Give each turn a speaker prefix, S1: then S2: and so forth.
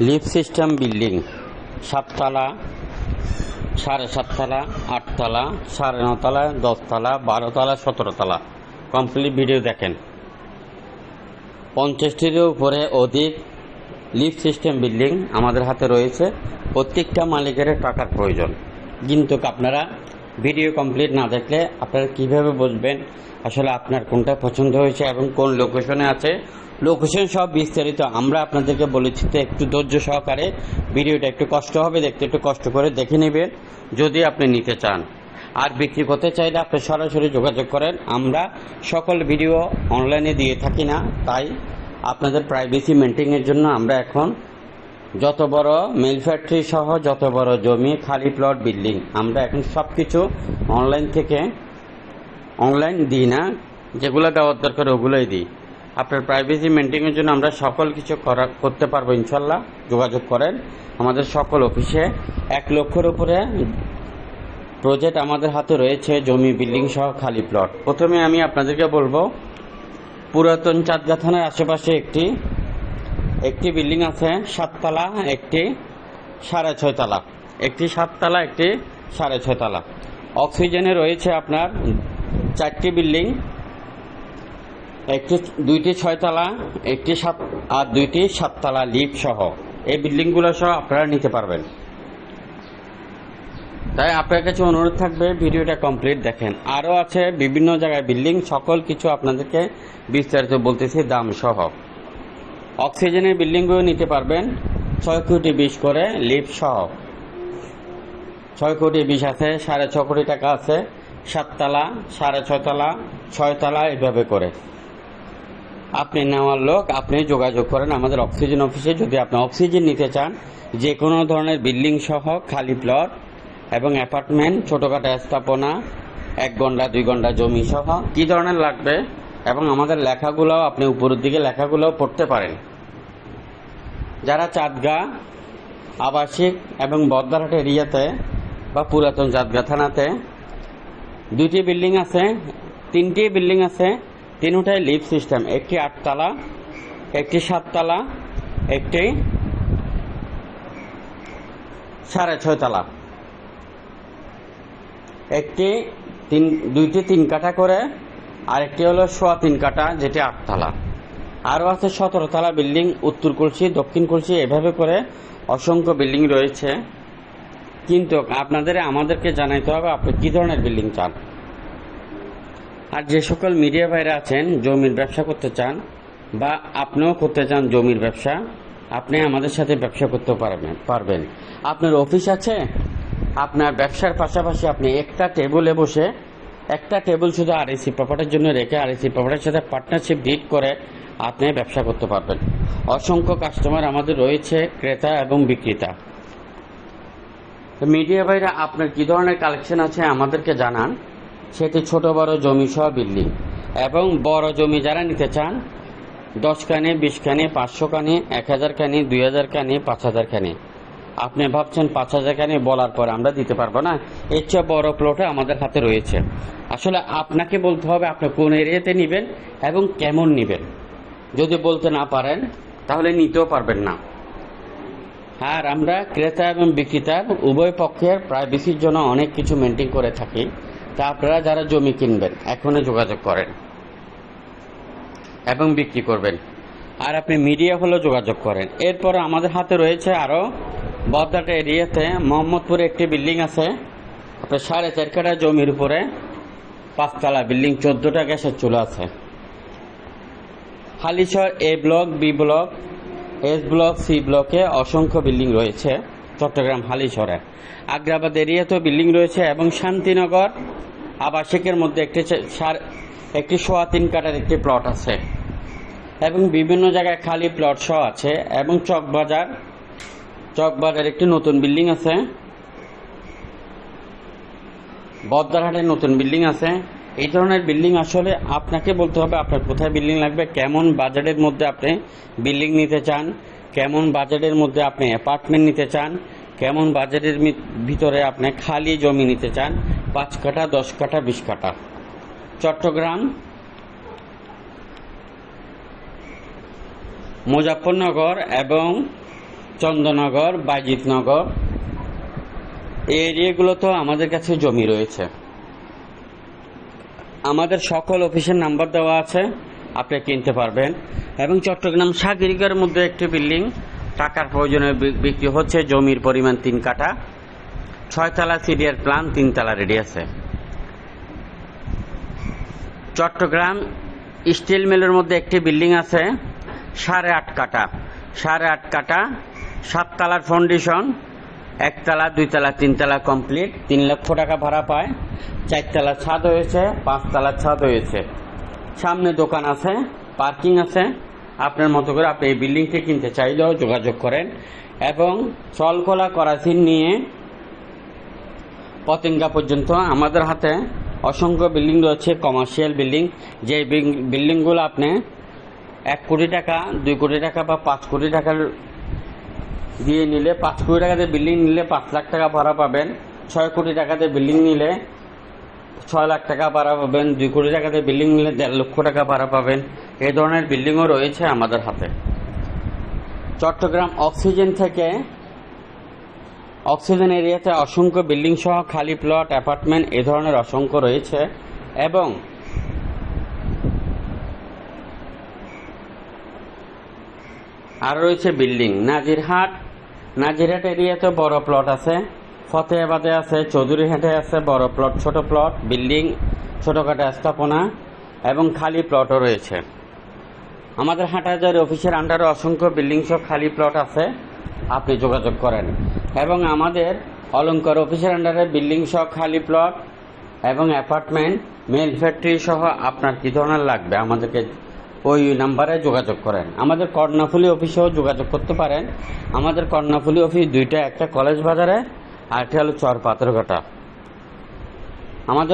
S1: Lift system building, সাততলা, সাড়ে সাততলা, আটতলা, সাড়ে নতলা, দশতলা, বারোতলা, সতেরোতলা। কমপ্লিট ভিডিও দেখেন। পঞ্চাশটিরও উপরে অধিক লিফট সিস্টেম বিল্ডিং আমাদের হাতে রয়েছে। প্রত্যেকটা মালিকের টাকার প্রয়োজন। কিন্তু আপনারা ভিডিও কমপ্লিট না দেখলে আপনারা কীভাবে বুঝবেন আসলে আপনার কোনটা পছন্দ হয়েছে এবং কোন লোকেশনে আছে? লোকেশন সব বিস্তারিত আমরা আপনাদেরকে বলেছি তো একটু ধৈর্য সহকারে ভিডিওটা একটু কষ্ট হবে, দেখতে একটু কষ্ট করে দেখে নেবেন, যদি আপনি নিতে চান। আর বিক্রি করতে চাইলে আপনি সরাসরি যোগাযোগ করেন। আমরা সকল ভিডিও অনলাইনে দিয়ে থাকি না, তাই আপনাদের প্রাইভেসি মেনটেনের জন্য আমরা এখন যত বড় মিল ফ্যাক্টরি সহ যত বড় জমি, খালি প্লট বিল্ডিং আমরা এখন সব কিছু অনলাইন থেকে অনলাইন দিই না, যেগুলো দেওয়ার দরকার ওগুলোই দিই। আপনার প্রাইভেসি মেনটেনের জন্য আমরা সকল কিছু করা, করতে পারব ইনশাল্লাহ। যোগাযোগ করেন। আমাদের সকল অফিসে এক লক্ষের উপরে প্রজেক্ট আমাদের হাতে রয়েছে, জমি বিল্ডিং সহ খালি প্লট প্রথমে আমি আপনাদেরকে বলব, পুরাতন চাঁদগা থানার আশেপাশে একটি একটি বিল্ডিং আছে, সাততলা, একটি সাড়ে ছয়তলা। একটি সাততলা, একটি সাড়ে ছয়তলা। অক্সিজেনে রয়েছে আপনার চারটি বিল্ডিং একটি দুইটি ছয়তলা, একটি সাত আর দুইটি সাততলা লিফট সহ। এই বিল্ডিংগুলো সহ আপনারা নিতে পারবেন। তাই আপনার কাছে অনুরোধ থাকবে, ভিডিওটা কমপ্লিট দেখেন। আরও আছে বিভিন্ন জায়গায় বিল্ডিং, সকল কিছু আপনাদেরকে বিস্তারিত বলতেছি, দাম সহ। অক্সিজেনের বিল্ডিংগুলো নিতে পারবেন, ছয় কোটি বিশ করে লিফট সহ। ছয় কোটি বিশ আছে, সাড়ে ছ কোটি টাকা আছে, সাততলা, সাড়ে ছতলা ছয়তলা এভাবে করে। আপনি নেওয়ার লোক, আপনি যোগাযোগ করেন আমাদের অক্সিজেন অফিসে। যদি আপনি অক্সিজেন নিতে চান, যে কোনো ধরনের বিল্ডিং সহ, খালি প্লট এবং অ্যাপার্টমেন্ট, ছোটোখাটো স্থাপনা, এক ঘণ্টা, দুই ঘণ্টা জমি সহ, কী ধরনের লাগবে? এবং আমাদের লেখাগুলোও, আপনি উপরের দিকে লেখাগুলোও পড়তে পারেন। যারা চাঁদগা, আবাসিক এবং বদ্দারহাট এরিয়াতে বা পুরাতন চাঁদগা থানাতে, দুইটি বিল্ডিং আছে, তিনটি বিল্ডিং আছে তিনটাই লিফট সিস্টেম একটি আটতলা, একটি সাততলা, একটি সাড়ে ছয়তলা। একটি তিন, দুইটি তিন কাঠা করে, আরেকটি হলো সোয়া তিন কাঠা, যেটি আটতলা। আরও আছে সতেরোতলা বিল্ডিং, উত্তর কুলসি, দক্ষিণ কুলসি, এভাবে করে অসংখ্য বিল্ডিং রয়েছে। কিন্তু আপনাদের আমাদেরকে জানাইতে হবে, আপনি কী ধরনের বিল্ডিং চান? আর যে সকল মিডিয়া ভাইরা আছেন, জমির ব্যবসা করতে চান, বা আপনিও করতে চান জমির ব্যবসা, আপনি আমাদের সাথে ব্যবসা করতে পারবেন পারবেন। আপনার অফিস আছে, আপনার ব্যবসার পাশাপাশি আপনি একটা টেবিলে বসে, একটা টেবিল শুধু আরএসি প্রপার্টির জন্য রেখে আরএসি প্রপার্টির সাথে পার্টনারশিপ ডিট করে আপনি ব্যবসা করতে পারবেন। অসংখ্য কাস্টমার আমাদের রয়েছে, ক্রেতা এবং বিক্রেতা। মিডিয়া ভাইরা, আপনার কি ধরনের কালেকশন আছে আমাদেরকে জানান। সেটি ছোট বড় জমি সহ বিল্ডিং। এবং বড় জমি যারা নিতে চান, দশ কানে বিশ কানে পাঁচশো কানে এক হাজার কানে দুই হাজার কানে পাঁচ হাজার কানে আপনি ভাবছেন পাঁচ হাজার কানে বলার পর আমরা দিতে পারব না? এর চেয়ে বড় প্লটে আমাদের হাতে রয়েছে। আসলে আপনাকে বলতে হবে আপনি কোন এরিয়াতে নেবেন এবং কেমন নেবেন। যদি বলতে না পারেন, তাহলে নিতেও পারবেন না। আর আমরা ক্রেতা এবং বিক্রেতার উভয় পক্ষের প্রাইভেসির জন্য অনেক কিছু মেনটেন করে থাকি। তা আপনারা যারা জমি কিনবেন, এখনই যোগাযোগ করেন এবং বিক্রি করবেন। আর আপনি মিডিয়া হলেও যোগাযোগ করেন। এরপর আমাদের হাতে রয়েছে আরও বদ্দাটা এরিয়াতে। মোহাম্মদপুরে একটি বিল্ডিং আছে। আপনার সাড়ে চার কাটা জমির উপরে পাঁচতলা বিল্ডিং, চোদ্দোটা গ্যাসের চুলা আছে। Halishahar A block, B block, S block, C ব্লকে অসংখ্য বিল্ডিং রয়েছে। চট্টগ্রাম হালিশহরে আগ্রাবাদ এরিয়াতেও বিল্ডিং রয়েছে এবং শান্তিনগর আবাসিকের মধ্যে একটি সার একটি সোয়া তিন কাটার একটি প্লট আছে এবং বিভিন্ন জায়গায় খালি প্লট সহ আছে এবং চকবাজার চকবাজার একটি নতুন বিল্ডিং আছে। বদ্দারহাটে নতুন বিল্ডিং আছে। এই ধরনের বিল্ডিং আসলে আপনাকে বলতে হবে আপনার কোথায় বিল্ডিং লাগবে, কেমন বাজারের মধ্যে আপনি বিল্ডিং নিতে চান। কেমন বাজেটের মধ্যে আপনি অ্যাপার্টমেন্ট নিতে চান, কেমন বাজেটের ভিতরে আপনি খালি জমি নিতে চান, পাঁচ কাঠা, দশ কাঠা, বিশ কাঠা। চট্টগ্রাম মুজাফরনগর এবং চন্দ্রনগর বাইজিতনগর। এই এরিয়াগুলোতেও আমাদের কাছে জমি রয়েছে। আমাদের সকল অফিসের নাম্বার দেওয়া আছে। আপনি কিনতে পারবেন। এবং চট্টগ্রাম সাগরিকার মধ্যে একটি বিল্ডিং, টাকার প্রয়োজনে বিক্রি হচ্ছে, জমির পরিমাণ তিন কাঠা, ছয়তলা সিডিয়ার প্ল্যান তিনতলা রেডি আছে। চট্টগ্রাম স্টিল মিলের মধ্যে একটি বিল্ডিং আছে, সাড়ে আট কাটা সাড়ে আট কাটা সাততলার ফাউন্ডেশন একতলা, দুইতলা, তিনতলা কমপ্লিট তিন লক্ষ টাকা ভাড়া পায়। চারতলা ছাদ হয়েছে পাঁচতলা ছাদ হয়েছে। সামনে দোকান আছে, পার্কিং আছে। আপনার মতো করে আপনি এই বিল্ডিংটি কিনতে চাইলেও যোগাযোগ করেন এবং চলকোলা করাচিন নিয়ে পতেঙ্গা পর্যন্ত আমাদের হাতে অসংখ্য বিল্ডিং রয়েছে কমার্শিয়াল বিল্ডিং। যে বিল- বিল্ডিংগুলো আপনি এক কোটি টাকা, দুই কোটি টাকা বা পাঁচ কোটি টাকার দিয়ে নিলে, পাঁচ কোটি টাকাতে বিল্ডিং নিলে পাঁচ লাখ টাকা ভাড়া পাবেন। ছয় কোটি টাকাতে বিল্ডিং নিলে ছয় লাখ টাকা ভাড়া পাবেন, দুই কোটি টাকাতে বিল্ডিং নিলে দেড় লক্ষ টাকা ভাড়া পাবেন। এই ধরনের বিল্ডিংও রয়েছে আমাদের হাতে। চট্টগ্রাম অক্সিজেন থেকে অক্সিজেন এরিয়াতে অসংখ্য বিল্ডিং সহ খালি প্লট, অ্যাপার্টমেন্ট, এ ধরনের অসংখ্য রয়েছে এবং আর রয়েছে বিল্ডিং। নাজিরহাট নাজিরহাট এরিয়াতে বড় প্লট আছে। ফতেহাবাদে আছে, চৌধুরী চৌধুরীহাটে আছে, বড় প্লট, ছোট প্লট, বিল্ডিং, ছোটোখাটো স্থাপনা, এবং খালি প্লটও রয়েছে। আমাদের হাটাজারি অফিসের আন্ডারে অসংখ্য বিল্ডিং সহ খালি প্লট আছে, আপনি যোগাযোগ করেন। এবং আমাদের অলঙ্কার অফিসের আন্ডারে বিল্ডিং সহ খালি প্লট এবং অ্যাপার্টমেন্ট মেল ফ্যাক্টরি সহ আপনার কী ধরনের লাগবে আমাদেরকে ওই নাম্বারে যোগাযোগ করেন। আমাদের কর্ণাফুলি অফিসেও যোগাযোগ করতে পারেন। আমাদের কর্ণাফুলি অফিস দুইটা, একটা কলেজ বাজারে আর একটা হলো চর পাথরঘাটা আমাদের